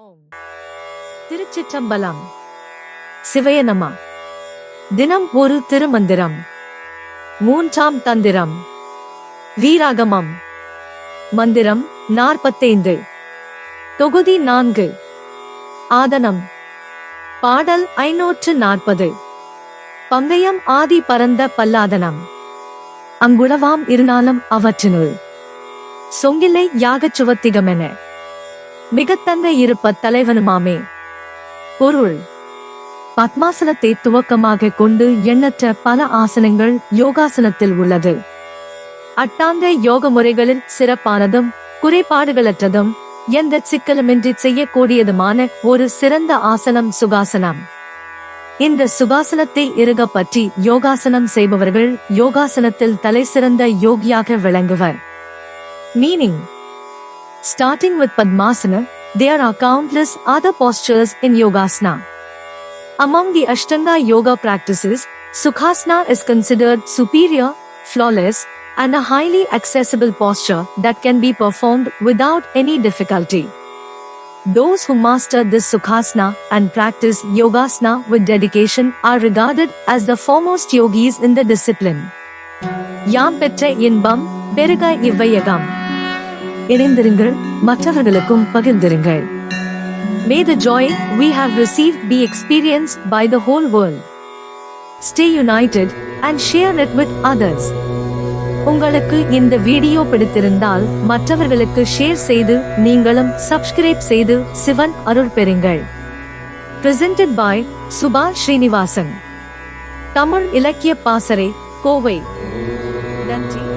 ஓம். திருச்சிற்றம்பலம். சிவயனமா. தினம் ஒரு திருமந்திரம். மூன்றாம் தந்திரம். வீராகமம். மந்திரம் நாற்பத்தைந்து. தொகுதி நான்கு. ஆதனம். பாடல் ஐநூற்று நாற்பது. பங்கையம் ஆதி பரந்த பல்லாதனம். அங்குளவாம் இருந்தாலும் அவற்றினுள். சொங்கிலை யாகச் சுவத்திகமென மிகத்தந்தை இருப்ப தலைவனுமாமே. பொருள். பத்மாசனத்தை துவக்கமாக கொண்டு எண்ணற்ற பல ஆசனங்கள் யோகாசனத்தில் உள்ளது. அட்டாங்க யோக முறைகளில் சிறப்பானதும் குறைபாடுகளற்றதும் எந்த சிக்கலுமின்றி செய்யக்கூடியதுமான ஒரு சிறந்த ஆசனம் சுகாசனம். இந்த சுகாசனத்தை இருக பற்றி யோகாசனம் செய்பவர்கள் யோகாசனத்தில் தலை சிறந்த யோகியாக விளங்குவர். Meaning. Starting with Padmasana, there are countless other postures in Yogasana. Among the Ashtanga yoga practices, Sukhasana is considered superior, flawless, and a highly accessible posture that can be performed without any difficulty. Those who master this Sukhasana and practice Yogasana with dedication are regarded as the foremost yogis in the discipline. யாம் பெற்ற இன்பம் பெருக இவ்வையகம் இணைந்திருங்கள். மற்றவர்களுக்கும் பகிர்ந்திருங்கள். May the joy we have receive be experience by the whole world stay united and share it with others உங்களுக்கு இந்த video பிடித்திருந்தால் மற்றவர்களுக்கு ஷேர் செய்து நீங்களும் சப்ஸ்கிரைப் செய்து சிவன் அருள் பெறுங்கள். பிரசன்டட் பாய் சுபா ஸ்ரீனிவாசன் தமிழ் இலக்கிய பாசறை கோவை. நன்றி.